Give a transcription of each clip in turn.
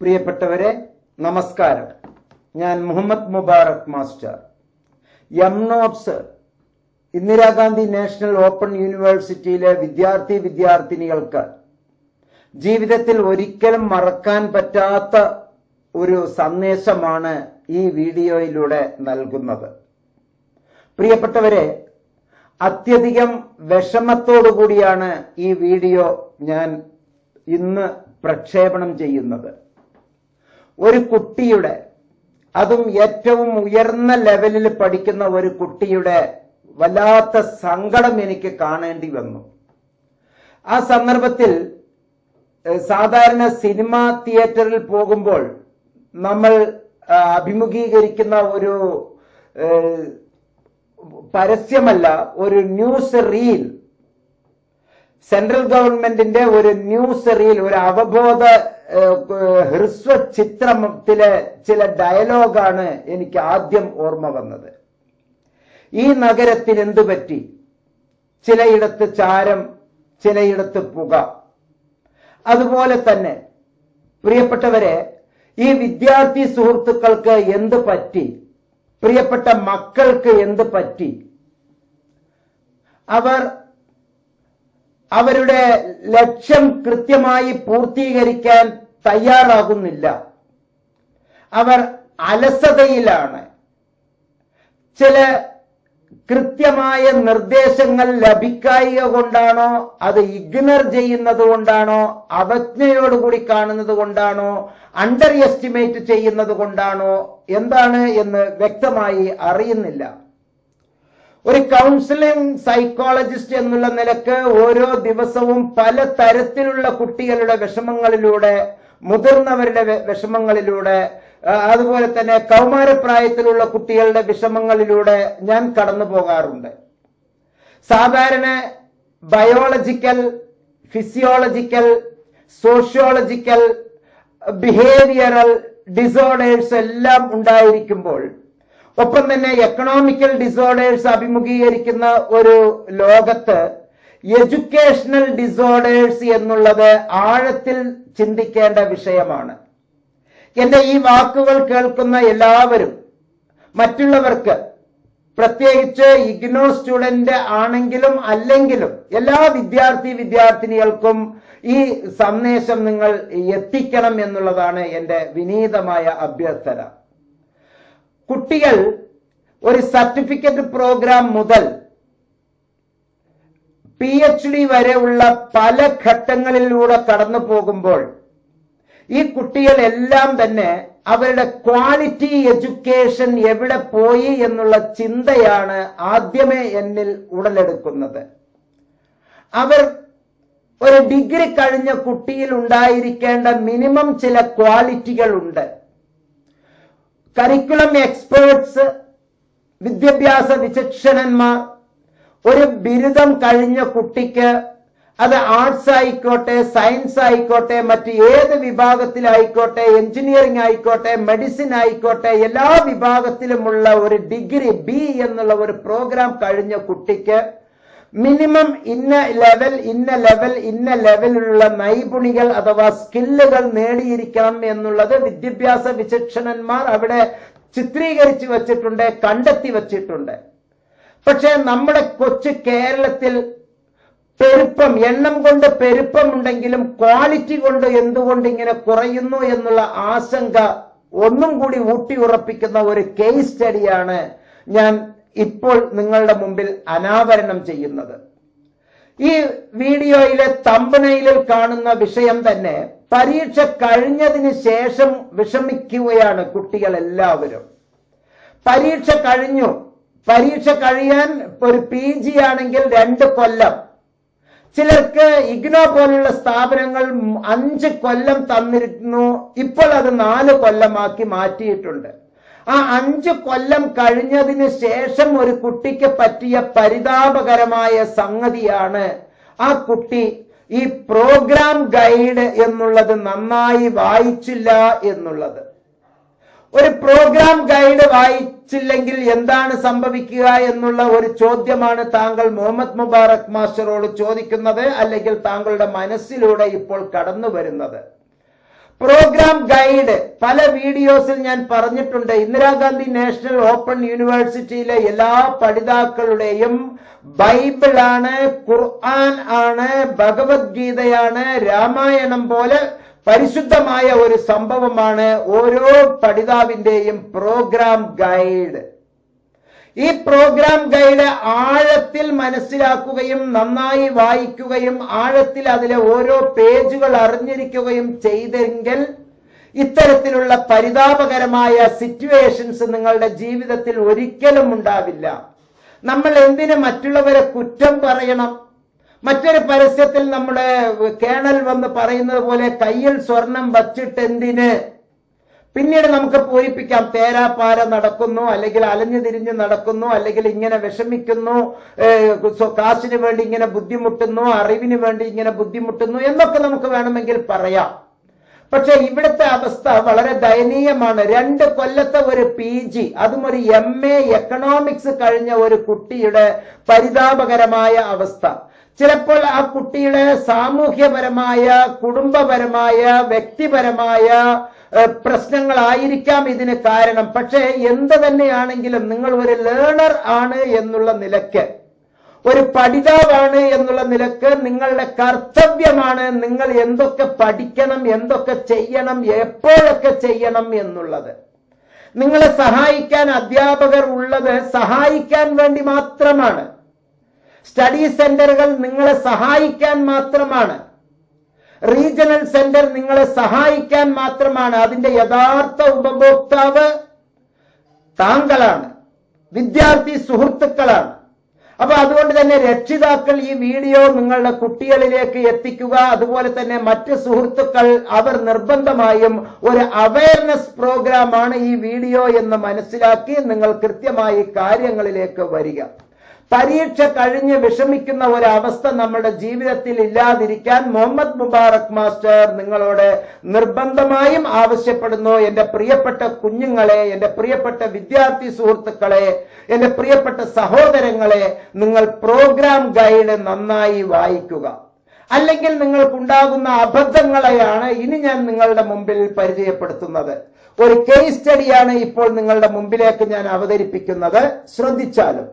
പ്രിയപ്പെട്ടവരെ നമസ്കാരം. ഞാൻ Muhammad Mubarak master. Notes Indira Gandhi national open യൂണിവേഴ്സിറ്റിയിലെ വിദ്യാർത്ഥി വിദ്യാർത്ഥിനികൾക്ക് ജീവിതത്തിൽ ഒരിക്കലും മറക്കാൻ പറ്റാത്ത ഒരു സന്ദേശമാണ് ഈ വീഡിയോയിലൂടെ നൽകുന്നത്. പ്രിയപ്പെട്ടവരെ അത്യധികം വിഷമത്തോടു കൂടിയാണ് ഈ വീഡിയോ ഞാൻ ഇന്ന് പ്രക്ഷേപണം ചെയ്യുന്നത്. ഒരു കുട്ടിയുടെ അതും ഏറ്റവും ഉയർന്ന ലെവലിൽ പഠിക്കുന്ന ഒരു കുട്ടിയുടെ വല്ലാത്ത സങ്കടം എനിക്ക് കാണേണ്ടി വന്നു. ആ സന്ദർഭത്തിൽ സാധാരണ സിനിമ തിയേറ്ററിൽ പോകുമ്പോൾ നമ്മൾ അഭിമുഖീകരിക്കുന്ന ഒരു പരസ്യമല്ല ഒരു ന്യൂസ് റീൽ. സെൻട്രൽ ഗവൺമെന്റിന്റെ ഒരു ന്യൂസ് റീൽ ഒരു അവബോധ ഹ്രസ്വ ചിത്രത്തിലെ ചില ഡയലോഗാണ് എനിക്ക് ആദ്യം ഓർമ്മ വന്നത്. ഈ നഗരത്തിന് എന്തു പറ്റി? ചിലയിടത്ത് ചാരം ചിലയിടത്ത് പുക. അതുപോലെ തന്നെ പ്രിയപ്പെട്ടവരെ ഈ വിദ്യാർത്ഥി സുഹൃത്തുക്കൾക്ക് എന്ത് പറ്റി? പ്രിയപ്പെട്ട മക്കൾക്ക് എന്ത് പറ്റി? അവർ അവരുടെ ലക്ഷ്യം കൃത്യമായി പൂർത്തീകരിക്കാൻ തയ്യാറാകുന്നില്ല. അവർ അലസതയിലാണ്. ചില കൃത്യമായ നിർദ്ദേശങ്ങൾ ലഭിക്കായിക കൊണ്ടാണോ അത് ഇഗ്നർ ചെയ്യുന്നത് കൊണ്ടാണോ അവജ്ഞയോടുകൂടി കാണുന്നത് കൊണ്ടാണോ അണ്ടർ എസ്റ്റിമേറ്റ് ചെയ്യുന്നത് കൊണ്ടാണോ എന്താണ് എന്ന് വ്യക്തമായി അറിയുന്നില്ല. ഒരു കൗൺസിലിംഗ് സൈക്കോളജിസ്റ്റ് എന്നുള്ള നിലയ്ക്ക് ഓരോ ദിവസവും പല തരത്തിലുള്ള കുട്ടികളുടെ വിഷമങ്ങളിലൂടെ മുതിർന്നവരുടെ വിഷമങ്ങളിലൂടെ അതുപോലെ തന്നെ കൗമാരപ്രായത്തിലുള്ള കുട്ടികളുടെ വിഷമങ്ങളിലൂടെ ഞാൻ കടന്നു പോകാറുണ്ട്. സാധാരണ biological physiological sociological behavioural disorders എല്ലാം ഉണ്ടായിരിക്കുമ്പോൾ ഒപ്പം തന്നെ എക്കണോമിക്കൽ ഡിസോർഡേഴ്സ് അഭിമുഖീകരിക്കുന്ന ഒരു ലോകത്ത് എഡ്യൂക്കേഷണൽ ഡിസോർഡേഴ്സ് എന്നുള്ളത് ആഴത്തിൽ ചിന്തിക്കേണ്ട വിഷയമാണ്. എന്റെ ഈ വാക്കുകൾ കേൾക്കുന്ന എല്ലാവരും മറ്റുള്ളവർക്ക് പ്രത്യേകിച്ച് ഇഗ്നോ സ്റ്റുഡന്റ് ആണെങ്കിലും അല്ലെങ്കിലും എല്ലാ വിദ്യാർത്ഥി വിദ്യാർത്ഥിനികൾക്കും ഈ സന്ദേശം നിങ്ങൾ എത്തിക്കണം എന്നുള്ളതാണ് എന്റെ വിനീതമായ അഭ്യർത്ഥന. കുട്ടികൾ ഒരു സർട്ടിഫിക്കറ്റ് പ്രോഗ്രാം മുതൽ പി എച്ച് ഡി വരെയുള്ള പല ഘട്ടങ്ങളിലൂടെ കടന്നു പോകുമ്പോൾ ഈ കുട്ടികളെല്ലാം തന്നെ അവരുടെ ക്വാളിറ്റി എഡ്യൂക്കേഷൻ എവിടെ പോയി എന്നുള്ള ചിന്തയാണ് ആദ്യമേ എന്നിൽ ഉടലെടുക്കുന്നത്. അവർ ഒരു ഡിഗ്രി കഴിഞ്ഞ കുട്ടിയിൽ ഉണ്ടായിരിക്കേണ്ട മിനിമം ചില ക്വാളിറ്റികൾ ഉണ്ട് കരിക്കുലം എക്സ്പേർട്സ് വിദ്യാഭ്യാസ വിചക്ഷണന്മാർ ഒരു ബിരുദം കഴിഞ്ഞ കുട്ടിക്ക് അത് ആർട്സ് ആയിക്കോട്ടെ സയൻസ് ആയിക്കോട്ടെ മറ്റ് ഏത് വിഭാഗത്തിലായിക്കോട്ടെ എഞ്ചിനീയറിംഗ് ആയിക്കോട്ടെ മെഡിസിൻ ആയിക്കോട്ടെ എല്ലാ വിഭാഗത്തിലുമുള്ള ഒരു ഡിഗ്രി ബി എന്നുള്ള ഒരു പ്രോഗ്രാം കഴിഞ്ഞ കുട്ടിക്ക് മിനിമം ഇന്ന ലെവൽ ഇന്ന ലെവൽ ഇന്ന ലെവലിലുള്ള നൈപുണികൾ അഥവാ സ്കില്ലുകൾ നേടിയിരിക്കണം എന്നുള്ളത് വിദ്യാഭ്യാസ വിചക്ഷണന്മാർ അവിടെ ചിത്രീകരിച്ചു വച്ചിട്ടുണ്ട് കണ്ടെത്തി വച്ചിട്ടുണ്ട്. പക്ഷേ നമ്മുടെ കൊച്ചു കേരളത്തിൽ പെരുപ്പം എണ്ണം കൊണ്ട് പെരുപ്പമുണ്ടെങ്കിലും ക്വാളിറ്റി കൊണ്ട് എന്തുകൊണ്ട് ഇങ്ങനെ കുറയുന്നു എന്നുള്ള ആശങ്ക ഒന്നും കൂടി ഊട്ടി ഉറപ്പിക്കുന്ന ഒരു കേസ് സ്റ്റഡിയാണ് ഞാൻ ഇപ്പോൾ നിങ്ങളുടെ മുമ്പിൽ അനാവരണം ചെയ്യുന്നത്. ഈ വീഡിയോയിലെ തമ്പനയിലിൽ കാണുന്ന വിഷയം തന്നെ പരീക്ഷ കഴിഞ്ഞതിന് ശേഷം വിഷമിക്കുകയാണ് കുട്ടികൾ എല്ലാവരും പരീക്ഷ കഴിഞ്ഞു. പരീക്ഷ കഴിയാൻ ഒരു പി ജി ആണെങ്കിൽ രണ്ട് കൊല്ലം. ചിലർക്ക് ഇഗ്നോ പോലുള്ള സ്ഥാപനങ്ങൾ അഞ്ച് കൊല്ലം തന്നിരുന്നു. ഇപ്പോൾ അത് നാല് കൊല്ലമാക്കി മാറ്റിയിട്ടുണ്ട്. ആ അഞ്ച് കൊല്ലം കഴിഞ്ഞതിന് ശേഷം ഒരു കുട്ടിക്ക് പറ്റിയ പരിതാപകരമായ സംഗതിയാണ് ആ കുട്ടി ഈ പ്രോഗ്രാം ഗൈഡ് എന്നുള്ളത് നന്നായി വായിച്ചില്ല എന്നുള്ളത്. ഒരു പ്രോഗ്രാം ഗൈഡ് വായിച്ചില്ലെങ്കിൽ എന്താണ് സംഭവിക്കുക എന്നുള്ള ഒരു ചോദ്യമാണ് താങ്കൾ മുഹമ്മദ് മുബാറക് മാസ്റ്ററോട് ചോദിക്കുന്നത് അല്ലെങ്കിൽ താങ്കളുടെ മനസ്സിലൂടെ ഇപ്പോൾ കടന്നു വരുന്നത് പ്രോഗ്രാം ഗൈഡ്. പല വീഡിയോസിൽ ഞാൻ പറഞ്ഞിട്ടുണ്ട്. ഇന്ദിരാഗാന്ധി നാഷണൽ ഓപ്പൺ യൂണിവേഴ്സിറ്റിയിലെ എല്ലാ പഠിതാക്കളുടെയും ബൈബിളാണ് ഖുർആൻ ആണ് ഭഗവത്ഗീതയാണ് രാമായണം പോലെ പരിശുദ്ധമായ ഒരു സംഭവമാണ് ഓരോ പഠിതാവിന്റെയും പ്രോഗ്രാം ഗൈഡ്. ഈ പ്രോഗ്രാം ഗൈഡ് ആഴത്തിൽ മനസ്സിലാക്കുകയും നന്നായി വായിക്കുകയും ആഴത്തിൽ അതിലെ ഓരോ പേജുകൾ അറിഞ്ഞിരിക്കുകയും ചെയ്തെങ്കിൽ ഇത്തരത്തിലുള്ള പരിതാപകരമായ സിറ്റുവേഷൻസ് നിങ്ങളുടെ ജീവിതത്തിൽ ഒരിക്കലും ഉണ്ടാവില്ല. നമ്മൾ എന്തിന് മറ്റുള്ളവരെ കുറ്റം പറയണം? മറ്റൊരു പരസ്യത്തിൽ നമ്മുടെ കേണൽ വന്ന് പറയുന്നത് പോലെ കയ്യിൽ സ്വർണം വച്ചിട്ട് എന്തിന് പിന്നീട് നമുക്ക് പൂരിപ്പിക്കാം. തേരാപ്പാര നടക്കുന്നു അല്ലെങ്കിൽ അലഞ്ഞു തിരിഞ്ഞ് നടക്കുന്നു അല്ലെങ്കിൽ ഇങ്ങനെ വിഷമിക്കുന്നു കാശിന് വേണ്ടി ഇങ്ങനെ ബുദ്ധിമുട്ടുന്നു അറിവിന് വേണ്ടി ഇങ്ങനെ ബുദ്ധിമുട്ടുന്നു എന്നൊക്കെ നമുക്ക് വേണമെങ്കിൽ പറയാം. പക്ഷെ ഇവിടുത്തെ അവസ്ഥ വളരെ ദയനീയമാണ്. രണ്ട് കൊല്ലത്തെ ഒരു പി ജി അതും ഒരു എം എ എക്കണോമിക്സ് കഴിഞ്ഞ ഒരു കുട്ടിയുടെ പരിതാപകരമായ അവസ്ഥ. ചിലപ്പോൾ ആ കുട്ടിയുടെ സാമൂഹ്യപരമായ കുടുംബപരമായ വ്യക്തിപരമായ പ്രശ്നങ്ങളായിരിക്കാം ഇതിന് കാരണം. പക്ഷേ എന്ത് തന്നെയാണെങ്കിലും നിങ്ങൾ ഒരു ലേണർ ആണ് എന്നുള്ള നിലയ്ക്ക് ഒരു പഠിതാവാണ് എന്നുള്ള നിലയ്ക്ക് നിങ്ങളുടെ കർത്തവ്യമാണ് നിങ്ങൾ എന്തൊക്കെ പഠിക്കണം എന്തൊക്കെ ചെയ്യണം എപ്പോഴൊക്കെ ചെയ്യണം എന്നുള്ളത്. നിങ്ങളെ സഹായിക്കാൻ അധ്യാപകർ ഉള്ളത് സഹായിക്കാൻ വേണ്ടി മാത്രമാണ്. സ്റ്റഡി സെന്ററുകൾ നിങ്ങളെ സഹായിക്കാൻ മാത്രമാണ്. റീജിയണൽ സെന്റർ നിങ്ങളെ സഹായിക്കാൻ മാത്രമാണ്. അതിന്റെ യഥാർത്ഥ ഉപഭോക്താവ് താങ്കളാണ്. വിദ്യാർത്ഥി സുഹൃത്തുക്കളാണ്. അപ്പൊ അതുകൊണ്ട് തന്നെ രക്ഷിതാക്കൾ ഈ വീഡിയോ നിങ്ങളുടെ കുട്ടികളിലേക്ക് എത്തിക്കുക. അതുപോലെ തന്നെ മറ്റ് സുഹൃത്തുക്കൾ അവർ നിർബന്ധമായും ഒരു അവയർനെസ് പ്രോഗ്രാമാണ് ഈ വീഡിയോ എന്ന് മനസ്സിലാക്കി നിങ്ങൾ കൃത്യമായി കാര്യങ്ങളിലേക്ക് വരിക. പരീക്ഷ കഴിഞ്ഞ് വിഷമിക്കുന്ന ഒരവസ്ഥ നമ്മുടെ ജീവിതത്തിൽ ഇല്ലാതിരിക്കാൻ മുഹമ്മദ് മുബാറക് മാസ്റ്റർ നിങ്ങളോട് നിർബന്ധമായും ആവശ്യപ്പെടുന്നു. എന്റെ പ്രിയപ്പെട്ട കുഞ്ഞുങ്ങളെ എന്റെ പ്രിയപ്പെട്ട വിദ്യാർത്ഥി സുഹൃത്തുക്കളെ എന്റെ പ്രിയപ്പെട്ട സഹോദരങ്ങളെ നിങ്ങൾ പ്രോഗ്രാം ഗൈഡ് നന്നായി വായിക്കുക. അല്ലെങ്കിൽ നിങ്ങൾക്കുണ്ടാകുന്ന അബദ്ധങ്ങളെയാണ് ഇനി ഞാൻ നിങ്ങളുടെ മുമ്പിൽ പരിചയപ്പെടുത്തുന്നത്. ഒരു കേസ് സ്റ്റഡിയാണ് ഇപ്പോൾ നിങ്ങളുടെ മുമ്പിലേക്ക് ഞാൻ അവതരിപ്പിക്കുന്നത്. ശ്രദ്ധിച്ചാലും.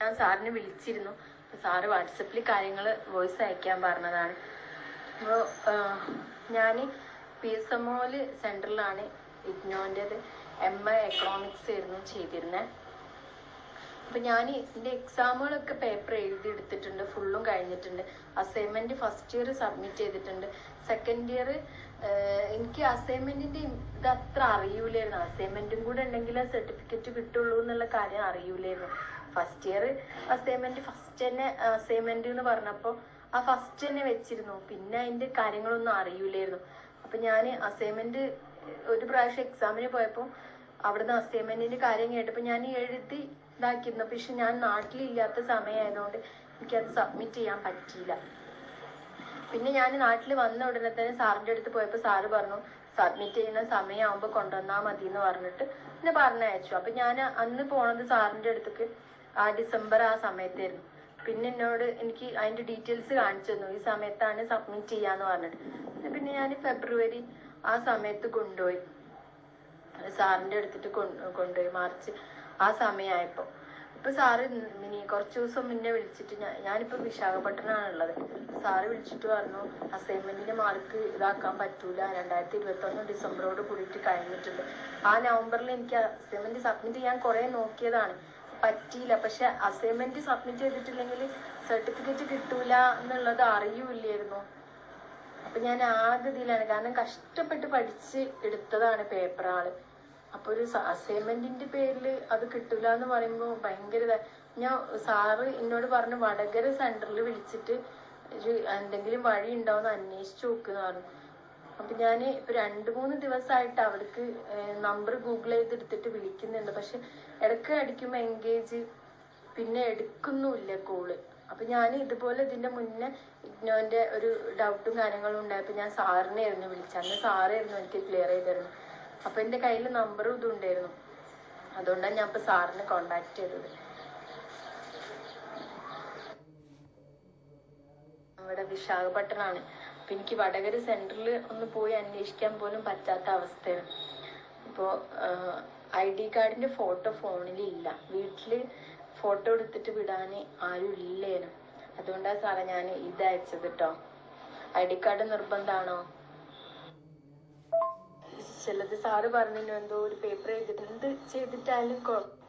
ഞാൻ സാറിനെ വിളിച്ചിരുന്നു. സാറ് വാട്സപ്പിൽ കാര്യങ്ങൾ വോയിസ് അയക്കാൻ പറഞ്ഞതാണ്. അപ്പോൾ ഞാൻ പി എസ് എം ഒൽ സെന്ററിലാണ് ഇഗ്നോന്റെത് എം എ എക്കണോമിക്സ് ആയിരുന്നു ചെയ്തിരുന്നത് അപ്പൊ ഞാൻ ഇതിന്റെ എക്സാമുകളൊക്കെ പേപ്പർ എഴുതി എടുത്തിട്ടുണ്ട് ഫുള്ളും കഴിഞ്ഞിട്ടുണ്ട്. അസൈൻമെന്റ് ഫസ്റ്റ് ഇയർ സബ്മിറ്റ് ചെയ്തിട്ടുണ്ട്. സെക്കൻഡ് ഇയർ എനിക്ക് അസൈൻമെന്റിന്റെ ഇത് അത്ര അറിയൂലായിരുന്നു. അസൈൻമെന്റും കൂടെ ഉണ്ടെങ്കിലേ സർട്ടിഫിക്കറ്റ് കിട്ടുള്ളൂ എന്നുള്ള കാര്യം അറിയൂലായിരുന്നു. ഫസ്റ്റ് ഇയർ അസൈൻമെന്റ് ഫസ്റ്റ് തന്നെ അസൈൻമെന്റ് എന്ന് പറഞ്ഞപ്പോ ആ ഫസ്റ്റ് തന്നെ വെച്ചിരുന്നു. പിന്നെ അതിന്റെ കാര്യങ്ങളൊന്നും അറിയൂലായിരുന്നു. അപ്പൊ ഞാൻ അസൈൻമെന്റ് ഒരു പ്രാവശ്യം എക്സാമിന് പോയപ്പോ അവിടുന്ന് അസൈൻമെന്റിന്റെ കാര്യം കേട്ടപ്പോ ഞാൻ എഴുതി ഇതാക്കിയിരുന്നു. പക്ഷെ ഞാൻ നാട്ടിലില്ലാത്ത സമയമായതുകൊണ്ട് എനിക്കത് സബ്മിറ്റ് ചെയ്യാൻ പറ്റിയില്ല. പിന്നെ ഞാൻ നാട്ടിൽ വന്ന ഉടനെ തന്നെ സാറിന്റെ അടുത്ത് പോയപ്പോ സാറ് പറഞ്ഞു സബ്മിറ്റ് ചെയ്യുന്ന സമയമാകുമ്പോ കൊണ്ടുവന്നാ മതി എന്ന് പറഞ്ഞിട്ട് എന്നെ പറഞ്ഞയച്ചു. അപ്പൊ ഞാൻ അന്ന് പോണത് സാറിന്റെ അടുത്തേക്ക് ആ ഡിസംബർ ആ സമയത്തായിരുന്നു. പിന്നെ എന്നോട് എനിക്ക് അതിന്റെ ഡീറ്റെയിൽസ് കാണിച്ചു തന്നു. ഈ സമയത്താണ് സബ്മിറ്റ് ചെയ്യാന്ന് പറഞ്ഞിട്ട്. പിന്നെ ഞാൻ ഫെബ്രുവരി ആ സമയത്ത് കൊണ്ടുപോയി. സാറിന്റെ അടുത്തിട്ട് കൊണ്ട് കൊണ്ടുപോയി. മാർച്ച് ആ സമയമായപ്പോ ഇപ്പൊ സാറ് മിനി കുറച്ച് ദിവസം മുന്നേ വിളിച്ചിട്ട് ഞാൻ ഞാനിപ്പോ വിശാഖപട്ടണമാണ് ഉള്ളത് സാറ് വിളിച്ചിട്ട് പറഞ്ഞു അസൈൻമെന്റിന്റെ മാർക്ക് ഇതാക്കാൻ പറ്റൂല. രണ്ടായിരത്തി ഇരുപത്തി ഒന്ന് ഡിസംബറോട് കൂടിയിട്ട് കഴിഞ്ഞിട്ടുണ്ട്. ആ നവംബറിൽ എനിക്ക് അസൈൻമെന്റ് സബ്മിറ്റ് ചെയ്യാൻ കുറെ നോക്കിയതാണ്. പറ്റിയില്ല. പക്ഷെ അസൈൻമെന്റ് സബ്മിറ്റ് ചെയ്തിട്ടില്ലെങ്കിൽ സർട്ടിഫിക്കറ്റ് കിട്ടൂല എന്നുള്ളത് അറിയൂല്ലായിരുന്നു. അപ്പൊ ഞാൻ ആകെ ഇതിലാണ് കാരണം കഷ്ടപ്പെട്ട് പഠിച്ച് എടുത്തതാണ് പേപ്പർ ആൾ. അപ്പൊ ഒരു അസൈൻമെന്റിന്റെ പേരിൽ അത് കിട്ടൂല എന്ന് പറയുമ്പോ ഭയങ്കര. ഞാൻ സാറ് എന്നോട് പറഞ്ഞു വടകര സെന്ററിൽ വിളിച്ചിട്ട് ഒരു എന്തെങ്കിലും വഴി ഉണ്ടാവുന്ന അന്വേഷിച്ചു നോക്കുന്ന പറഞ്ഞു. അപ്പൊ ഞാൻ ഇപ്പൊ രണ്ടു മൂന്ന് ദിവസമായിട്ട് അവർക്ക് നമ്പർ ഗൂഗിൾ ചെയ്തെടുത്തിട്ട് വിളിക്കുന്നുണ്ട്. പക്ഷെ ഇടയ്ക്ക് അടിക്കുമ്പോ എൻഗേജ് പിന്നെ എടുക്കുന്നുമില്ല കോൾ അപ്പൊ ഞാൻ ഇതുപോലെ ഇതിന്റെ മുന്നേ ഇഗ്നോന്റെ ഒരു ഡൗട്ടും കാര്യങ്ങളും ഉണ്ടായപ്പോ ഞാൻ സാറിനെ ആയിരുന്നു വിളിച്ചത്. അന്ന് സാറായിരുന്നു എനിക്ക് ക്ലിയർ ചെയ്തിരുന്നു അപ്പൊ എന്റെ കയ്യിൽ നമ്പറും ഇതും ഉണ്ടായിരുന്നു അതുകൊണ്ടാണ് ഞാൻ ഇപ്പൊ സാറിനെ കോണ്ടാക്ട് ചെയ്തത്. ഇവിടെ വിശാഖപട്ടണാണ്. അപ്പൊ എനിക്ക് വടകര സെന്ററിൽ ഒന്ന് പോയി അന്വേഷിക്കാൻ പോലും പറ്റാത്ത അവസ്ഥയാണ്. ഇപ്പോ ഐ ഡി കാർഡിന്റെ ഫോട്ടോ ഫോണിൽ ഇല്ല വീട്ടിൽ ഫോട്ടോ എടുത്തിട്ട് വിടാന് ആരും ഇല്ലേനും. അതുകൊണ്ടാ സാറേ ഞാൻ ഇത് അയച്ചത് കേട്ടോ ഐ ഡി കാർഡ് നിർബന്ധാണോ? ചിലത് സാറ് പറഞ്ഞു എന്തോ ഒരു പേപ്പർ എഴുതിട്ട്. എന്ത് ചെയ്തിട്ടാലും കുഴപ്പം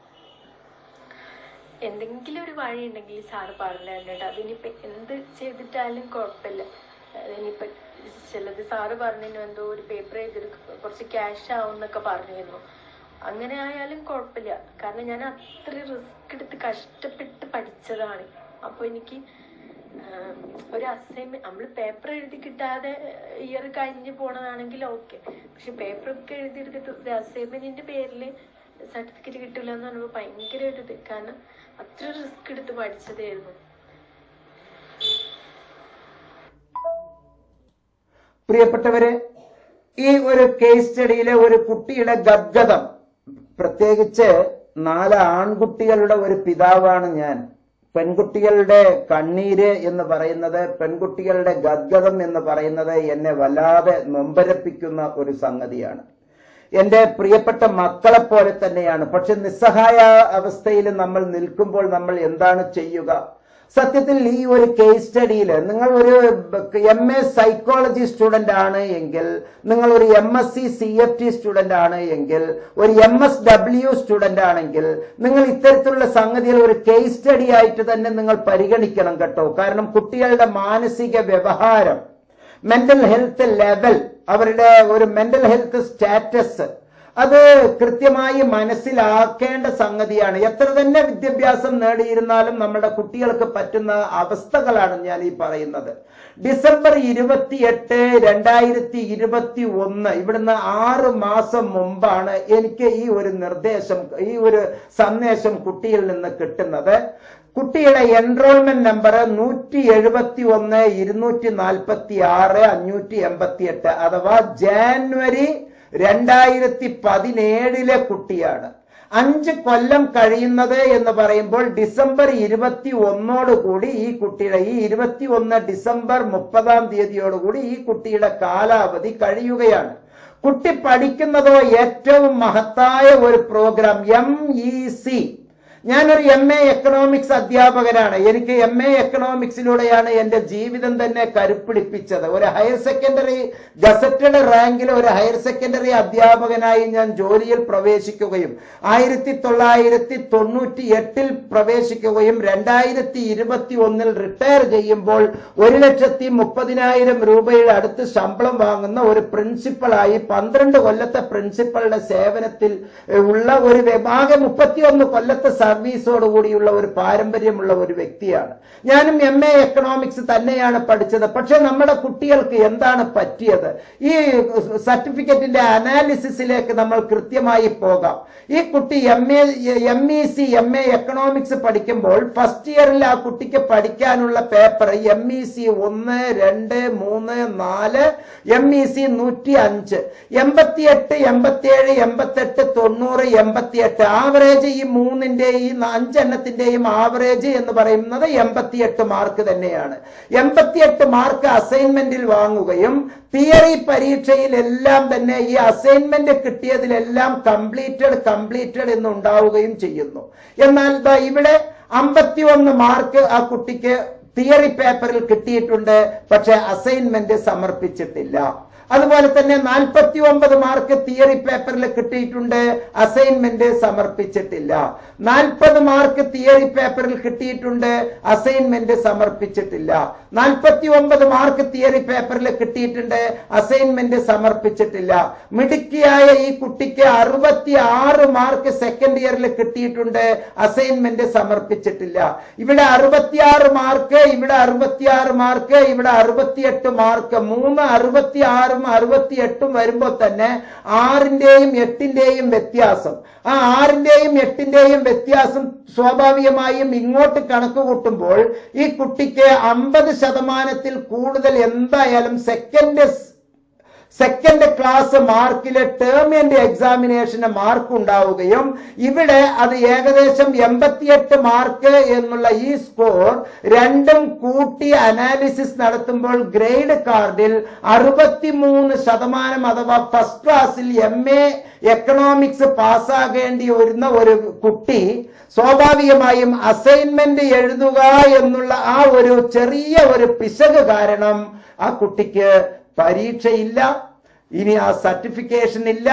എന്തെങ്കിലും ഒരു വഴി ഉണ്ടെങ്കിൽ സാറ് പറഞ്ഞു തന്നിട്ട് അതിനിപ്പോ എന്ത് ചെയ്തിട്ടാലും കുഴപ്പമില്ല. ചിലത് സാറ് പറഞ്ഞു എന്തോ ഒരു പേപ്പർ ചെയ്തൊരു കുറച്ച് ക്യാഷ് ആവും എന്നൊക്കെ പറഞ്ഞിരുന്നു. അങ്ങനെ ആയാലും കുഴപ്പമില്ല. കാരണം ഞാൻ അത്ര റിസ്ക് എടുത്ത് കഷ്ടപ്പെട്ട് പഠിച്ചതാണ്. അപ്പൊ എനിക്ക് ഒരു അസൈൻമെന്റ് നമ്മൾ പേപ്പർ എഴുതി കിട്ടാതെ ഇയർ കഴിഞ്ഞ് പോണതാണെങ്കിൽ ഓക്കെ പക്ഷെ പേപ്പർ ഒക്കെ എഴുതി എടുത്തിട്ട് അസൈൻമെന്റിന്റെ പേരിൽ സർട്ടിഫിക്കറ്റ് കിട്ടില്ല എന്ന് പറയുമ്പോൾ ഭയങ്കര ഒരു ഇത്. കാരണം അത്ര റിസ്ക് എടുത്ത് പഠിച്ചതായിരുന്നു. പ്രിയപ്പെട്ടവരെ ഈ ഒരു കേസ് സ്റ്റഡിയിലെ ഒരു കുട്ടിയുടെ ഗദ്ഗതം പ്രത്യേകിച്ച് നാല് ആൺകുട്ടികളുടെ ഒരു പിതാവാണ് ഞാൻ. പെൺകുട്ടികളുടെ കണ്ണീര് എന്ന് പറയുന്നത് പെൺകുട്ടികളുടെ ഗദ്ഗതം എന്ന് പറയുന്നത് എന്നെ വല്ലാതെ നൊമ്പരപ്പിക്കുന്ന ഒരു സംഗതിയാണ്. എന്റെ പ്രിയപ്പെട്ട മക്കളെ പോലെ തന്നെയാണ്. പക്ഷെ നിസ്സഹായ അവസ്ഥയിൽ നമ്മൾ നിൽക്കുമ്പോൾ നമ്മൾ എന്താണ് ചെയ്യുക? സത്യത്തിൽ ഈ ഒരു കേസ് സ്റ്റഡിയിൽ നിങ്ങൾ ഒരു എം എ സൈക്കോളജി സ്റ്റുഡന്റ് ആണ് എങ്കിൽ നിങ്ങൾ ഒരു M S C C F T student ആണ് എങ്കിൽ ഒരു എം എസ് ഡബ്ല്യു സ്റ്റുഡന്റ് ആണെങ്കിൽ നിങ്ങൾ ഇത്തരത്തിലുള്ള സംഗതിയിൽ ഒരു കേസ് സ്റ്റഡി ആയിട്ട് തന്നെ നിങ്ങൾ പരിഗണിക്കണം കേട്ടോ. കാരണം കുട്ടികളുടെ മാനസിക വ്യവഹാരം മെന്റൽ ഹെൽത്ത് ലെവൽ അവരുടെ ഒരു മെന്റൽ ഹെൽത്ത് സ്റ്റാറ്റസ് അത് കൃത്യമായി മനസ്സിലാക്കേണ്ട സംഗതിയാണ്. എത്ര തന്നെ വിദ്യാഭ്യാസം നേടിയിരുന്നാലും നമ്മുടെ കുട്ടികൾക്ക് പറ്റുന്ന അവസ്ഥകളാണ് ഞാൻ ഈ പറയുന്നത്. ഡിസംബർ ഇരുപത്തിയെട്ട് രണ്ടായിരത്തി ഇരുപത്തി ഒന്ന് ഇവിടുന്ന് ആറ് മാസം മുമ്പാണ് എനിക്ക് ഈ ഒരു നിർദ്ദേശം ഈ ഒരു സന്ദേശം കുട്ടിയിൽ നിന്ന് കിട്ടുന്നത്. കുട്ടിയുടെ എൻറോൾമെന്റ് നമ്പർ നൂറ്റി എഴുപത്തി ഒന്ന് ഇരുന്നൂറ്റി നാൽപ്പത്തി ആറ് അഞ്ഞൂറ്റി എൺപത്തി എട്ട് അഥവാ ജാനുവരി രണ്ടായിരത്തി പതിനേഴിലെ കുട്ടിയാണ്. അഞ്ച് കൊല്ലം കഴിയുന്നത് എന്ന് പറയുമ്പോൾ ഡിസംബർ ഇരുപത്തി ഒന്നോടുകൂടി ഈ കുട്ടിയുടെ ഈ ഇരുപത്തി ഒന്ന് ഡിസംബർ മുപ്പതാം തീയതിയോടുകൂടി ഈ കുട്ടിയുടെ കാലാവധി കഴിയുകയാണ്. കുട്ടി പഠിക്കുന്നതോ ഏറ്റവും മഹത്തായ ഒരു പ്രോഗ്രാം എം ഇ സി ഞാനൊരു എം എ എക്കണോമിക്സ് അധ്യാപകനാണ്. എനിക്ക് എം എ എക്കണോമിക്സിലൂടെയാണ് എന്റെ ജീവിതം തന്നെ കരുപ്പിടിപ്പിച്ചത്. ഒരു ഹയർ സെക്കൻഡറി ഗസറ്റഡ് റാങ്കിൽ ഒരു ഹയർ സെക്കൻഡറി അധ്യാപകനായി ഞാൻ ജോലിയിൽ പ്രവേശിക്കുകയും ആയിരത്തി തൊള്ളായിരത്തി തൊണ്ണൂറ്റി എട്ടിൽ പ്രവേശിക്കുകയും രണ്ടായിരത്തി ഇരുപത്തി ഒന്നിൽ റിട്ടയർ ചെയ്യുമ്പോൾ ഒരു ലക്ഷത്തി മുപ്പതിനായിരം രൂപയുടെ അടുത്ത് ശമ്പളം വാങ്ങുന്ന ഒരു പ്രിൻസിപ്പളായി പന്ത്രണ്ട് കൊല്ലത്തെ പ്രിൻസിപ്പളുടെ സേവനത്തിൽ ഉള്ള ഒരു വിഭാഗം മുപ്പത്തിയൊന്ന് കൊല്ലത്തെ സർവീസോടുകൂടിയുള്ള ഒരു പാരമ്പര്യമുള്ള ഒരു വ്യക്തിയാണ്. ഞാനും എം എ എക്കണോമിക്സ് തന്നെയാണ് പഠിച്ചത്. പക്ഷെ നമ്മുടെ കുട്ടികൾക്ക് എന്താണ് പറ്റിയത്? ഈ സർട്ടിഫിക്കറ്റിന്റെ അനാലിസിസിലേക്ക് നമ്മൾ കൃത്യമായി പോകാം. ഈ കുട്ടി M A M E C M A economics പഠിക്കുമ്പോൾ ഫസ്റ്റ് ഇയറിൽ ആ കുട്ടിക്ക് പഠിക്കാനുള്ള പേപ്പർ എം ഇ സി ഒന്ന് രണ്ട് മൂന്ന് നാല് എം ഇ സി നൂറ്റി അഞ്ച് എൺപത്തിയെട്ട് എൺപത്തിയേഴ് എൺപത്തെട്ട് തൊണ്ണൂറ് എൺപത്തിയെട്ട് ആവറേജ് ഈ മൂന്നിന്റെയും ഈ അഞ്ചെണ്ണത്തിന്റെയും ആവറേജ് എന്ന് പറയുന്നത് എൺപത്തിയെട്ട് മാർക്ക് തന്നെയാണ്. എൺപത്തിയെട്ട് മാർക്ക് അസൈൻമെന്റിൽ വാങ്ങുകയും തിയറി പരീക്ഷയിൽ എല്ലാം തന്നെ ഈ അസൈൻമെന്റ് കിട്ടിയതിലെല്ലാം കംപ്ലീറ്റഡ് കംപ്ലീറ്റഡ് എന്ന് ഉണ്ടാവുകയും ചെയ്യുന്നു. എന്നാൽ ഇവിടെ അമ്പത്തി ഒന്ന് മാർക്ക് ആ കുട്ടിക്ക് തിയറി പേപ്പറിൽ കിട്ടിയിട്ടുണ്ട് പക്ഷെ അസൈൻമെന്റ് സമർപ്പിച്ചിട്ടില്ല. അതുപോലെ തന്നെ നാൽപ്പത്തി ഒമ്പത് മാർക്ക് തിയറി പേപ്പറിൽ കിട്ടിയിട്ടുണ്ട്. അസൈൻമെന്റ് സമർപ്പിച്ചിട്ടില്ല. നാൽപ്പത് മാർക്ക് തിയറി പേപ്പറിൽ കിട്ടിയിട്ടുണ്ട്. അസൈൻമെന്റ് സമർപ്പിച്ചിട്ടില്ല. നാൽപ്പത്തി ഒമ്പത് മാർക്ക് തിയറി പേപ്പറിൽ കിട്ടിയിട്ടുണ്ട്. അസൈൻമെന്റ് സമർപ്പിച്ചിട്ടില്ല. മിടുക്കിയായ ഈ കുട്ടിക്ക് അറുപത്തി ആറ് മാർക്ക് സെക്കൻഡ് ഇയറിൽ കിട്ടിയിട്ടുണ്ട്. അസൈൻമെന്റ് സമർപ്പിച്ചിട്ടില്ല. ഇവിടെ അറുപത്തിയാറ് മാർക്ക് ഇവിടെ അറുപത്തിയാറ് മാർക്ക് ഇവിടെ അറുപത്തിയെട്ട് മാർക്ക് മൂന്ന് അറുപത്തി ആറും അറുപത്തി എട്ടും വരുമ്പോൾ തന്നെ ആറിന്റെയും എട്ടിന്റെയും വ്യത്യാസം. ആ ആറിന്റെയും എട്ടിന്റെയും വ്യത്യാസം സ്വാഭാവികമായും ഇങ്ങോട്ട് കണക്ക് കൂട്ടുമ്പോൾ ഈ കുട്ടിക്ക് അമ്പത് ശതമാനത്തിൽ കൂടുതൽ എന്തായാലും സെക്കൻഡ് സെക്കൻഡ് ക്ലാസ് മാർക്കിലെ ടേം ടേമിന്റെ എക്സാമിനേഷന് മാർക്ക് ഉണ്ടാവുകയും ഇവിടെ അത് ഏകദേശം എൺപത്തിയെട്ട് മാർക്ക് എന്നുള്ള ഈ സ്കോർ രണ്ടും കൂട്ടി അനാലിസിസ് നടത്തുമ്പോൾ ഗ്രേഡ് കാർഡിൽ അറുപത്തിമൂന്ന് ശതമാനം അഥവാ ഫസ്റ്റ് ക്ലാസ്സിൽ എം എ എക്കണോമിക്സ് പാസ്സാകേണ്ടി വരുന്ന ഒരു കുട്ടി സ്വാഭാവികമായും അസൈൻമെന്റ് എഴുതുക എന്നുള്ള ആ ഒരു ചെറിയ ഒരു പിശക് കാരണം ആ കുട്ടിക്ക് പരീക്ഷയില്ല. ഇനി ആ സർട്ടിഫിക്കേഷൻ ഇല്ല.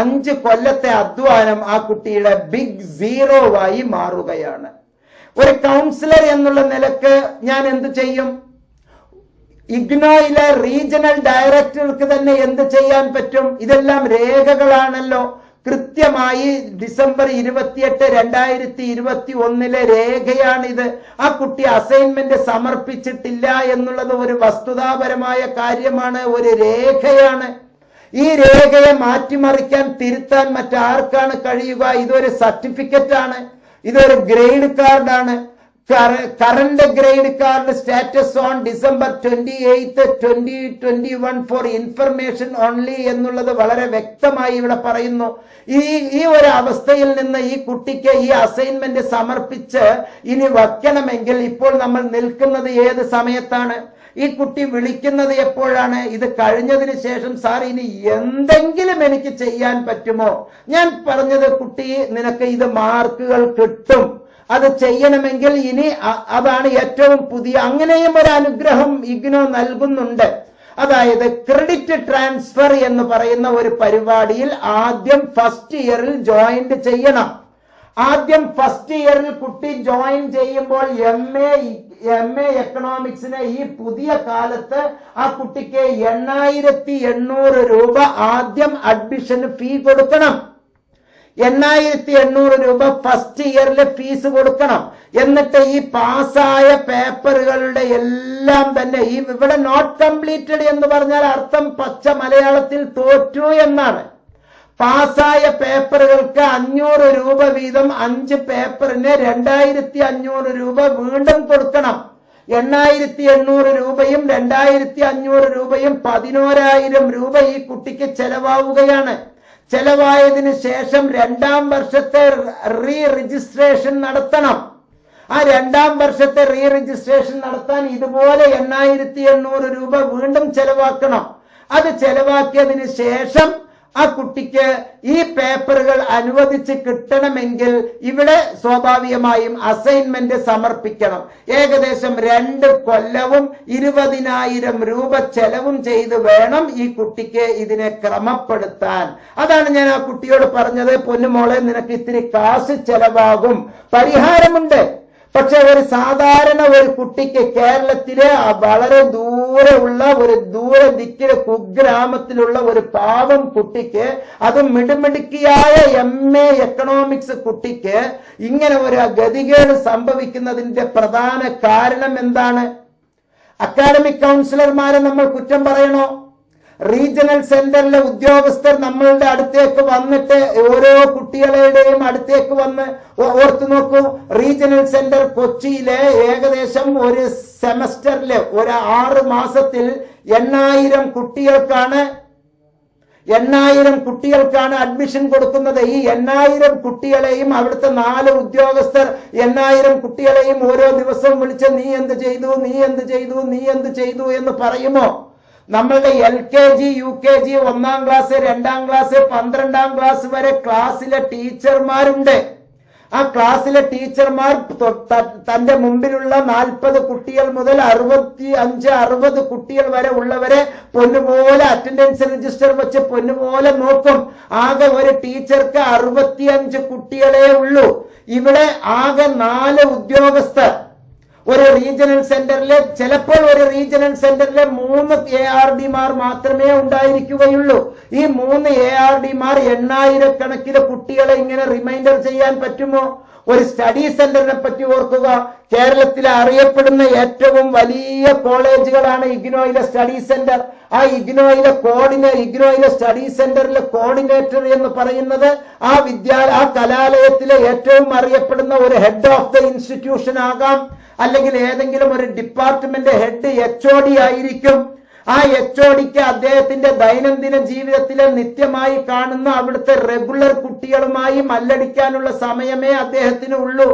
അഞ്ച് കൊല്ലത്തെ അധ്വാനം ആ കുട്ടിയുടെ ബിഗ് സീറോ ആയി മാറുകയാണ്. ഒരു കൗൺസിലർ എന്നുള്ള നിലയ്ക്ക് ഞാൻ എന്ത് ചെയ്യും? ഇഗ്നോയിലെ റീജിയണൽ ഡയറക്ടർക്ക് തന്നെ എന്ത് ചെയ്യാൻ പറ്റും? ഇതെല്ലാം രേഖകളാണല്ലോ. കൃത്യമായി ഡിസംബർ ഇരുപത്തിയെട്ട് രണ്ടായിരത്തി ഇരുപത്തി ഒന്നിലെ രേഖയാണിത്. ആ കുട്ടി അസൈൻമെന്റ് സമർപ്പിച്ചിട്ടില്ല എന്നുള്ളത് ഒരു വസ്തുതാപരമായ കാര്യമാണ് ഒരു രേഖയാണ്. ഈ രേഖയെ മാറ്റിമറിക്കാൻ തിരുത്താൻ മറ്റാർക്കാണ് കഴിയുക? ഇതൊരു സർട്ടിഫിക്കറ്റ് ആണ് ഇതൊരു ഗ്രേഡ് കാർഡാണ്. Current grade card status on December twenty eighth twenty twenty one four information only എന്നുള്ളത് വളരെ വ്യക്തമായി ഇവിടെ പറയുന്നു. ഈ ഈ ഒരു അവസ്ഥയിൽ നിന്ന് ഈ കുട്ടിക്ക് ഈ അസൈൻമെന്റ് സമർപ്പിച്ച് ഇനി വയ്ക്കണമെങ്കിൽ ഇപ്പോൾ നമ്മൾ നിൽക്കുന്നത് ഏത് സമയത്താണ്? ഈ കുട്ടി വിളിക്കുന്നത് എപ്പോഴാണ്? ഇത് കഴിഞ്ഞതിന് ശേഷം സാർ ഇനി എന്തെങ്കിലും എനിക്ക് ചെയ്യാൻ പറ്റുമോ? ഞാൻ പറഞ്ഞത് കുട്ടി നിനക്ക് ഇത് മാർക്കുകൾ കിട്ടും. അത് ചെയ്യണമെങ്കിൽ ഇനി അതാണ് ഏറ്റവും പുതിയ അങ്ങനെയും ഒരു അനുഗ്രഹം ഇഗ്നോ നൽകുന്നുണ്ട്. അതായത് ക്രെഡിറ്റ് ട്രാൻസ്ഫർ എന്ന് പറയുന്ന ഒരു പരിപാടിയിൽ ആദ്യം ഫസ്റ്റ് ഇയറിൽ ജോയിന്റ് ചെയ്യണം. ആദ്യം ഫസ്റ്റ് ഇയറിൽ കുട്ടി ജോയിൻ ചെയ്യുമ്പോൾ എം എ എം എ എക്കണോമിക്സിന് ഈ പുതിയ കാലത്ത് ആ കുട്ടിക്ക് എണ്ണായിരത്തി എണ്ണൂറ് രൂപ ആദ്യം അഡ്മിഷന് ഫീ കൊടുക്കണം. എണ്ണായിരത്തി എണ്ണൂറ് രൂപ ഫസ്റ്റ് ഇയറിലെ ഫീസ് കൊടുക്കണം. എന്നിട്ട് ഈ പാസ്സായ പേപ്പറുകളുടെ എല്ലാം തന്നെ ഈ ഇവിടെ നോട്ട് കംപ്ലീറ്റഡ് എന്ന് പറഞ്ഞാൽ അർത്ഥം പച്ച മലയാളത്തിൽ തോറ്റു എന്നാണ്. പാസ്സായ പേപ്പറുകൾക്ക് അഞ്ഞൂറ് രൂപ വീതം അഞ്ച് പേപ്പറിന് രണ്ടായിരത്തി അഞ്ഞൂറ് രൂപ വീണ്ടും കൊടുക്കണം. എണ്ണായിരത്തി എണ്ണൂറ് രൂപയും രണ്ടായിരത്തി അഞ്ഞൂറ് രൂപയും പതിനോരായിരം രൂപ ഈ കുട്ടിക്ക് ചെലവാവുകയാണ്. ചെലവായതിനു ശേഷം രണ്ടാം വർഷത്തെ റീ രജിസ്ട്രേഷൻ നടത്തണം. ആ രണ്ടാം വർഷത്തെ റീ രജിസ്ട്രേഷൻ നടത്താൻ ഇതുപോലെ എണ്ണായിരത്തി എണ്ണൂറ് രൂപ വീണ്ടും ചെലവാക്കണം. അത് ചെലവാക്കിയതിന് ശേഷം ആ കുട്ടിക്ക് ഈ പേപ്പറുകൾ അനുവദിച്ച് കിട്ടണമെങ്കിൽ ഇവിടെ സ്വാഭാവികമായും അസൈൻമെന്റ് സമർപ്പിക്കണം. ഏകദേശം രണ്ട് കൊല്ലവും ഇരുപതിനായിരം രൂപ ചെലവും ചെയ്ത് വേണം ഈ കുട്ടിക്ക് ഇതിനെ ക്രമപ്പെടുത്താൻ. അതാണ് ഞാൻ ആ കുട്ടിയോട് പറഞ്ഞത് പൊന്നുമോളെ നിനക്ക് ഇത്തിരി കാശ് ചെലവാകും. പരിഹാരമുണ്ട്. പക്ഷെ ഒരു സാധാരണ ഒരു കുട്ടിക്ക് കേരളത്തിലെ വളരെ ദൂരെ ഉള്ള ഒരു ദൂരെ ദിക്കിലെ കുഗ്രാമത്തിലുള്ള ഒരു പാവം കുട്ടിക്ക് അത് മിടുമിടുക്കിയായ എം എ എക്കണോമിക്സ് കുട്ടിക്ക് ഇങ്ങനെ ഒരു ഗതികേട് സംഭവിക്കുന്നതിന്റെ പ്രധാന കാരണം എന്താണ്? അക്കാഡമിക് കൗൺസിലർമാരെ നമ്മൾ കുറ്റം പറയണോ? റീജിയണൽ സെന്ററിലെ ഉദ്യോഗസ്ഥർ നമ്മളുടെ അടുത്തേക്ക് വന്നിട്ട് ഓരോ കുട്ടികളുടെയും അടുത്തേക്ക് വന്ന് ഓർത്തു നോക്കൂ. റീജിയണൽ സെന്റർ കൊച്ചിയിലെ ഏകദേശം ഒരു സെമസ്റ്ററിൽ ഒരു ആറ് മാസത്തിൽ എണ്ണായിരം കുട്ടികൾക്കാണ് എണ്ണായിരം കുട്ടികൾക്കാണ് അഡ്മിഷൻ കൊടുക്കുന്നത്. ഈ എണ്ണായിരം കുട്ടികളെയും അവിടുത്തെ നാല് ഉദ്യോഗസ്ഥർ എണ്ണായിരം കുട്ടികളെയും ഓരോ ദിവസവും വിളിച്ച് നീ എന്ത് ചെയ്തു നീ എന്ത് ചെയ്തു നീ എന്ത് ചെയ്തു എന്ന് പറയുമോ? നമ്മളുടെ L K G U K G ഒന്നാം ക്ലാസ് രണ്ടാം ക്ലാസ് പന്ത്രണ്ടാം ക്ലാസ് വരെ ക്ലാസ്സിലെ ടീച്ചർമാരുണ്ട് ആ ക്ലാസ്സിലെ ടീച്ചർമാർ തന്റെ മുമ്പിലുള്ള നാൽപ്പത് കുട്ടികൾ മുതൽ അറുപത്തി അഞ്ച് അറുപത് കുട്ടികൾ വരെ ഉള്ളവരെ പൊന്നുപോലെ അറ്റൻഡൻസ് രജിസ്റ്റർ വെച്ച് പൊന്നുപോലെ നോക്കും. ആകെ ഒരു ടീച്ചർക്ക് അറുപത്തിയഞ്ച് കുട്ടികളെ ഉള്ളൂ. ഇവിടെ ആകെ നാല് ഉദ്യോഗസ്ഥർ. ഒരു റീജിയണൽ സെന്ററിലെ ചിലപ്പോൾ ഒരു റീജിയണൽ സെന്ററിലെ മൂന്ന് എ ആർ ഡിമാർ മാത്രമേ ഉണ്ടായിരിക്കുകയുള്ളൂ. ഈ മൂന്ന് എ ആർ ഡിമാർ എണ്ണായിരക്കണക്കിന് കുട്ടികളെ ഇങ്ങനെ റിമൈൻഡർ ചെയ്യാൻ പറ്റുമോ? ഒരു സ്റ്റഡി സെന്ററിനെ പറ്റി ഓർക്കുക. കേരളത്തിലെ അറിയപ്പെടുന്ന ഏറ്റവും വലിയ കോളേജുകളാണ് ഇഗ്നോയിലെ സ്റ്റഡി സെന്റർ. ആ ഇഗ്നോയിലെ കോർഡിനേ ഇഗ്നോയിലെ സ്റ്റഡി സെന്ററിലെ കോർഡിനേറ്റർ എന്ന് പറയുന്നത് ആ വിദ്യാലയ ആ കലാലയത്തിലെ ഏറ്റവും അറിയപ്പെടുന്ന ഒരു ഹെഡ് ഓഫ് ദ ഇൻസ്റ്റിറ്റ്യൂഷൻ ആകാം. അല്ലെങ്കിൽ ഏതെങ്കിലും ഒരു department head H O D ആയിരിക്കും. ആ എച്ച് ഒ ഡിക്ക് അദ്ദേഹത്തിന്റെ ദൈനംദിന ജീവിതത്തിലെ നിത്യമായി കാണുന്ന അവിടുത്തെ റെഗുലർ കുട്ടികളുമായി മല്ലടിക്കാനുള്ള സമയമേ അദ്ദേഹത്തിന് ഉള്ളൂ.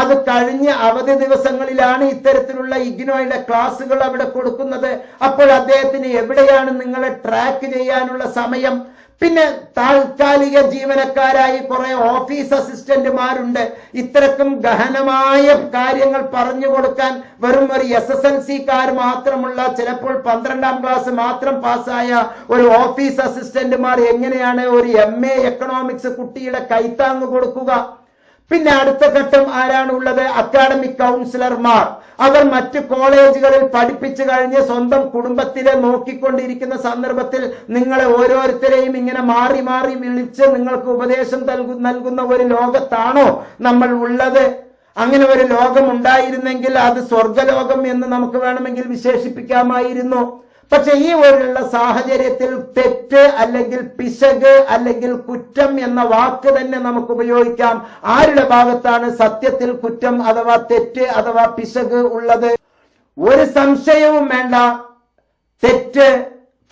അത് കഴിഞ്ഞ അവധി ദിവസങ്ങളിലാണ് ഇത്തരത്തിലുള്ള ഇഗ്നോയുടെ ക്ലാസ്സുകൾ അവിടെ കൊടുക്കുന്നത്. അപ്പോൾ അദ്ദേഹത്തിന് എവിടെയാണ് നിങ്ങളെ ട്രാക്ക് ചെയ്യാനുള്ള സമയം? പിന്നെ താൽക്കാലിക ജീവനക്കാരായി കുറെ ഓഫീസ് അസിസ്റ്റന്റുമാരുണ്ട് ഇത്തരക്കും ഗഹനമായ കാര്യങ്ങൾ പറഞ്ഞു കൊടുക്കാൻ വെറും ഒരു എസ് എസ് എൽ സിക്കാർ മാത്രമുള്ള ചിലപ്പോൾ പന്ത്രണ്ടാം ക്ലാസ് മാത്രം പാസ്സായ ഒരു ഓഫീസ് അസിസ്റ്റന്റുമാർ എങ്ങനെയാണ് ഒരു എം എ എക്കണോമിക്സ് കുട്ടിയുടെ കൈത്താങ്ങ് കൊടുക്കുക? പിന്നെ അടുത്ത ഘട്ടം ആരാണ് ഉള്ളത് അക്കാഡമിക് കൗൺസിലർമാർ. അവർ മറ്റ് കോളേജുകളിൽ പഠിപ്പിച്ചു കഴിഞ്ഞ് സ്വന്തം കുടുംബത്തിലെ നോക്കിക്കൊണ്ടിരിക്കുന്ന സന്ദർഭത്തിൽ നിങ്ങളെ ഓരോരുത്തരെയും ഇങ്ങനെ മാറി മാറി വിളിച്ച് നിങ്ങൾക്ക് ഉപദേശം നൽകുന്ന ഒരു ലോകത്താണോ നമ്മൾ ഉള്ളത്? അങ്ങനെ ഒരു ലോകം ഉണ്ടായിരുന്നെങ്കിൽ അത് സ്വർഗലോകം എന്ന് നമുക്ക് വേണമെങ്കിൽ വിശേഷിപ്പിക്കാമായിരുന്നു. പക്ഷെ ഈ പോലുള്ള സാഹചര്യത്തിൽ തെറ്റ് അല്ലെങ്കിൽ പിശക് അല്ലെങ്കിൽ കുറ്റം എന്ന വാക്ക് തന്നെ നമുക്ക് ഉപയോഗിക്കാം. ആരുടെ ഭാഗത്താണ് സത്യത്തിൽ കുറ്റം അഥവാ തെറ്റ് അഥവാ പിശക് ഉള്ളത്? ഒരു സംശയവും വേണ്ട. തെറ്റ്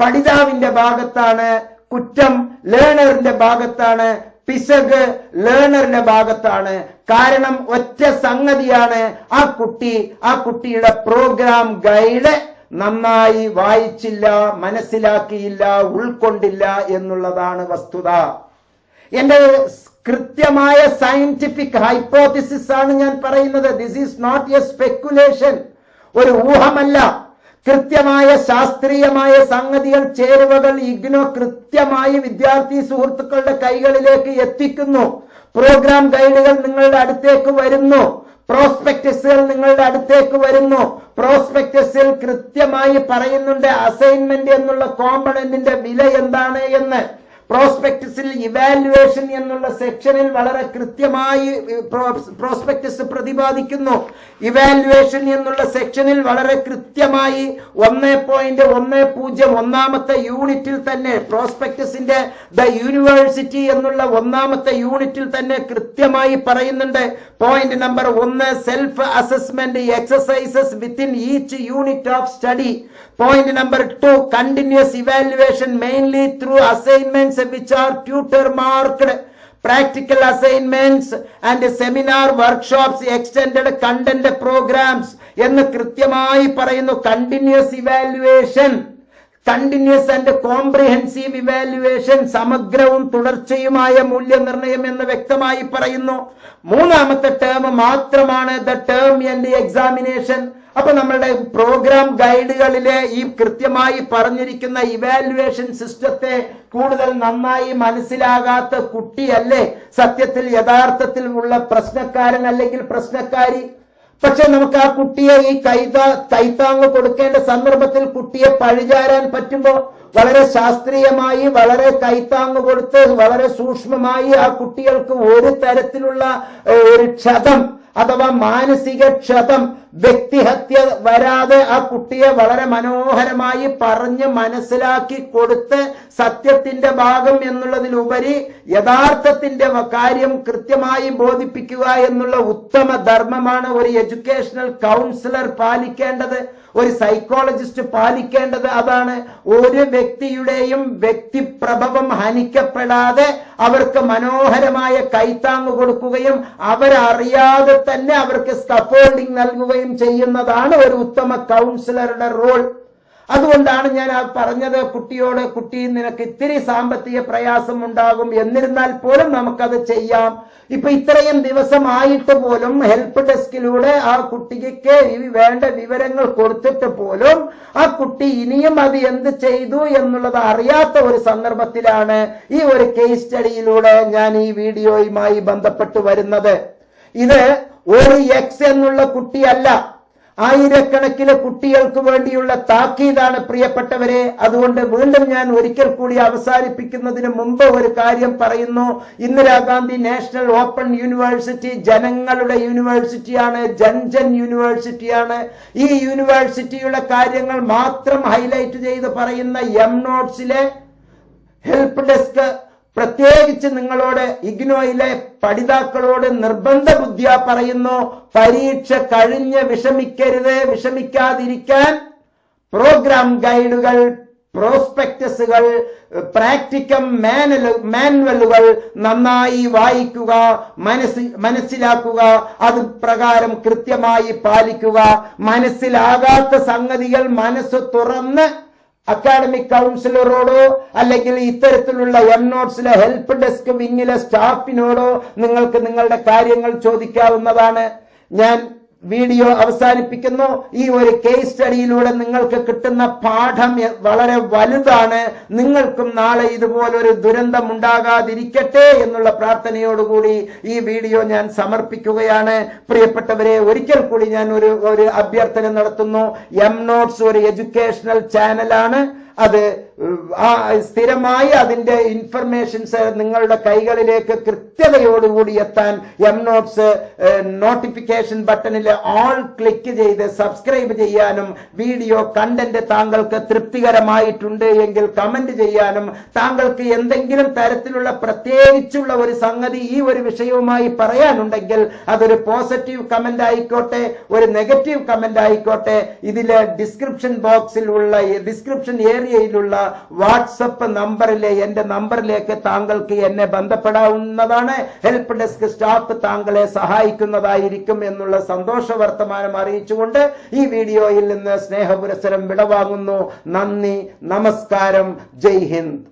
പഠിതാവിന്റെ ഭാഗത്താണ് കുറ്റം ലേണറിന്റെ ഭാഗത്താണ് പിശക് ലേണറിന്റെ ഭാഗത്താണ്. കാരണം ഒറ്റ സംഗതിയാണ് ആ കുട്ടി ആ കുട്ടിയുടെ പ്രോഗ്രാം ഗൈഡ് നന്നായി വായിച്ചില്ല മനസ്സിലാക്കിയില്ല ഉൾക്കൊണ്ടില്ല എന്നുള്ളതാണ് വസ്തുത. എന്റെ കൃത്യമായ സയന്റിഫിക് ഹൈപ്പോത്തിസിസ് ആണ് ഞാൻ പറയുന്നത്. This is not a speculation ഒരു ഊഹമല്ല. കൃത്യമായ ശാസ്ത്രീയമായ സംഗതികൾ ചേരുവകൾ ഇഗ്നോ കൃത്യമായി വിദ്യാർത്ഥി സുഹൃത്തുക്കളുടെ കൈകളിലേക്ക് എത്തിക്കുന്നു. പ്രോഗ്രാം ഗൈഡുകൾ നിങ്ങളുടെ അടുത്തേക്ക് വരുന്നു. പ്രോസ്പെക്ടസുകൾ നിങ്ങളുടെ അടുത്തേക്ക് വരുന്നു. പ്രോസ്പെക്ടസിൽ കൃത്യമായി പറയുന്നുണ്ട് അസൈൻമെന്റ് എന്നുള്ള കോമ്പണന്റിന്റെ വില എന്താണ് എന്ന്. പ്രോസ്പെക്ടസിൽ ഇവാലുവേഷൻ എന്നുള്ള സെക്ഷനിൽ വളരെ കൃത്യമായി പ്രോസ്പെക്ടസ് പ്രതിപാദിക്കുന്നു. ഇവാലുവേഷൻ എന്നുള്ള സെക്ഷനിൽ വളരെ കൃത്യമായി ഒന്ന് പോയിന്റ് ഒന്ന് പൂജ്യം ഒന്നാമത്തെ യൂണിറ്റിൽ തന്നെ പ്രോസ്പെക്ടസിന്റെ ദ യൂണിവേഴ്സിറ്റി എന്നുള്ള ഒന്നാമത്തെ യൂണിറ്റിൽ തന്നെ കൃത്യമായി പറയുന്നുണ്ട്. പോയിന്റ് നമ്പർ ഒന്ന് self assessment exercises within each unit of study point number two continuous evaluation mainly through assignments which ട്യൂട്ടർമാർക്ക് practical assignments and seminar workshops extended content programmes എന്ന് കൃത്യമായി പറയുന്നു continuous evaluation. Continuous and comprehensive evaluation സമഗ്രവും തുടർച്ചയുമായ മൂല്യനിർണയം എന്ന് വ്യക്തമായി പറയുന്നു. മൂന്നാമത്തെ ടേം മാത്രമാണ് ദ ടേം ആൻഡ് എക്സാമിനേഷൻ അപ്പൊ നമ്മളുടെ പ്രോഗ്രാം ഗൈഡുകളിലെ ഈ കൃത്യമായി പറഞ്ഞിരിക്കുന്ന ഇവാലുവേഷൻ സിസ്റ്റത്തെ കൂടുതൽ നന്നായി മനസ്സിലാകാത്ത കുട്ടിയല്ലേ? സത്യത്തിൽ യഥാർത്ഥത്തിൽ ഉള്ള പ്രശ്നക്കാരൻ അല്ലെങ്കിൽ പ്രശ്നക്കാരി? പക്ഷെ നമുക്ക് ആ കുട്ടിയെ ഈ കൈത കൈത്താങ് കൊടുക്കേണ്ട സന്ദർഭത്തിൽ കുട്ടിയെ പഴിചാരാൻ പറ്റുമ്പോ വളരെ ശാസ്ത്രീയമായി വളരെ കൈത്താങ് കൊടുത്ത് വളരെ സൂക്ഷ്മമായി ആ കുട്ടികൾക്ക് ഒരു തരത്തിലുള്ള ഒരു ക്ഷതം അഥവാ മാനസിക ക്ഷതം വ്യക്തിഹത്യ വരാതെ ആ കുട്ടിയെ വളരെ മനോഹരമായി പറഞ്ഞ് മനസ്സിലാക്കി കൊടുത്ത് സത്യത്തിന്റെ ഭാഗം എന്നുള്ളതിലുപരി യഥാർത്ഥത്തിന്റെ കാര്യം കൃത്യമായി ബോധിപ്പിക്കുക എന്നുള്ള ഉത്തമ ധർമ്മമാണ് ഒരു എഡ്യൂക്കേഷണൽ കൗൺസിലർ പാലിക്കേണ്ടത് ഒരു സൈക്കോളജിസ്റ്റ് പാലിക്കേണ്ടത്. അതാണ് ഒരു വ്യക്തിയുടെയും വ്യക്തിപ്രഭവം ഹനിക്കപ്പെടാതെ അവർക്ക് മനോഹരമായ കൈത്താങ് കൊടുക്കുകയും അവരറിയാതെ തന്നെ അവർക്ക് സപ്പോർട്ടിംഗ് നൽകുകയും ചെയ്യുന്നതാണ് ഒരു ഉത്തമ കൗൺസിലറുടെ റോൾ അതുകൊണ്ടാണ് ഞാൻ ആ പറഞ്ഞത് കുട്ടിയോട് കുട്ടി നിനക്ക് ഇത്തിരി സാമ്പത്തിക പ്രയാസം ഉണ്ടാകും. എന്നിരുന്നാൽ പോലും നമുക്കത് ചെയ്യാം. ഇപ്പൊ ഇത്രയും ദിവസം ആയിട്ട് പോലും ഹെൽപ്പ് ഡെസ്കിലൂടെ ആ കുട്ടിക്ക് വേണ്ട വിവരങ്ങൾ കൊടുത്തിട്ട് പോലും ആ കുട്ടി ഇനിയും അത് എന്ത് ചെയ്തു എന്നുള്ളത് അറിയാത്ത ഒരു സന്ദർഭത്തിലാണ് ഈ ഒരു കേസ് സ്റ്റഡിയിലൂടെ ഞാൻ ഈ വീഡിയോയുമായി ബന്ധപ്പെട്ട് വരുന്നത്. ഇത് ഒരു എക്സ് എന്നുള്ള കുട്ടിയല്ല. ആയിരക്കണക്കിന് കുട്ടികൾക്ക് വേണ്ടിയുള്ള താക്കീതാണ് പ്രിയപ്പെട്ടവരെ. അതുകൊണ്ട് വീണ്ടും ഞാൻ ഒരിക്കൽ കൂടി അവസാനിപ്പിക്കുന്നതിന് മുമ്പ് ഒരു കാര്യം പറയുന്നു. ഇന്ദിരാഗാന്ധി നാഷണൽ ഓപ്പൺ യൂണിവേഴ്സിറ്റി ജനങ്ങളുടെ യൂണിവേഴ്സിറ്റിയാണ് ജൻജൻ യൂണിവേഴ്സിറ്റിയാണ്. ഈ യൂണിവേഴ്സിറ്റിയുടെ കാര്യങ്ങൾ മാത്രം ഹൈലൈറ്റ് ചെയ്ത് പറയുന്ന എം നോട്ട്സിലെ ഹെൽപ്പ് ഡെസ്ക് പ്രത്യേകിച്ച് നിങ്ങളോട് ഇഗ്നോയിലെ പഠിതാക്കളോട് നിർബന്ധ ബുദ്ധിയ പറയുന്നു പരീക്ഷ കഴിഞ്ഞ് വിഷമിക്കരുത് വിഷമിക്കാതിരിക്കാൻ പ്രോഗ്രാം ഗൈഡുകൾ പ്രോസ്പെക്ടസുകൾ പ്രാക്ടിക്കം മാനുവലുകൾ നന്നായി വായിക്കുക മനസ് മനസ്സിലാക്കുക അത് പ്രകാരം കൃത്യമായി പാലിക്കുക. മനസ്സിലാകാത്ത സംഗതികൾ മനസ്സ് തുറന്ന് അക്കാഡമിക് കൗൺസിലറോടോ അല്ലെങ്കിൽ ഇത്തരത്തിലുള്ള വൺ നോട്ട്സിലെ ഹെൽപ്പ് ഡെസ്ക് വിങ്ങിലെ സ്റ്റാഫിനോടോ നിങ്ങൾക്ക് നിങ്ങളുടെ കാര്യങ്ങൾ ചോദിക്കാവുന്നതാണ്. ഞാൻ വീഡിയോ അവസാനിപ്പിക്കുന്നു. ഈ ഒരു കേസ് സ്റ്റഡിയിലൂടെ നിങ്ങൾക്ക് കിട്ടുന്ന പാഠം വളരെ വലുതാണ്. നിങ്ങൾക്കും നാളെ ഇതുപോലൊരു ദുരന്തം ഉണ്ടാകാതിരിക്കട്ടെ എന്നുള്ള പ്രാർത്ഥനയോടുകൂടി ഈ വീഡിയോ ഞാൻ സമർപ്പിക്കുകയാണ്. പ്രിയപ്പെട്ടവരെ ഒരിക്കൽ കൂടി ഞാൻ ഒരു ഒരു അഭ്യർത്ഥന നടത്തുന്നു. എം നോട്ട്സ് ഒരു എഡ്യൂക്കേഷണൽ ചാനലാണ് അത് സ്ഥിരമായി അതിന്റെ ഇൻഫർമേഷൻസ് നിങ്ങളുടെ കൈകളിലേക്ക് കൃത്യതയോടുകൂടി എത്താൻ എം നോട്ട്സ് നോട്ടിഫിക്കേഷൻ ബട്ടണിൽ ഓൾ ക്ലിക്ക് ചെയ്ത് സബ്സ്ക്രൈബ് ചെയ്യാനും വീഡിയോ കണ്ടന്റ് താങ്കൾക്ക് തൃപ്തികരമായിട്ടുണ്ട് എങ്കിൽ കമന്റ് ചെയ്യാനും താങ്കൾക്ക് എന്തെങ്കിലും തരത്തിലുള്ള പ്രത്യേകിച്ചുള്ള ഒരു സംഗതി ഈ ഒരു വിഷയവുമായി പറയാനുണ്ടെങ്കിൽ അതൊരു പോസിറ്റീവ് കമന്റ് ആയിക്കോട്ടെ ഒരു നെഗറ്റീവ് കമന്റ് ആയിക്കോട്ടെ. ഇതിലെ ഡിസ്ക്രിപ്ഷൻ ബോക്സിലുള്ള ഡിസ്ക്രിപ്ഷൻ ഏരിയയിലുള്ള വാട്സപ്പ് നമ്പറിലെ എന്റെ നമ്പറിലേക്ക് താങ്കൾക്ക് എന്നെ ബന്ധപ്പെടാവുന്നതാണ്. ഹെൽപ്പ് ഡെസ്ക് സ്റ്റാഫ് താങ്കളെ സഹായിക്കുന്നതായിരിക്കും എന്നുള്ള സന്തോഷ വർത്തമാനം അറിയിച്ചുകൊണ്ട് ഈ വീഡിയോയിൽ നിന്ന് സ്നേഹപുരസരം വിടവാങ്ങുന്നു. നന്ദി നമസ്കാരം. ജയ് ഹിന്ദ്.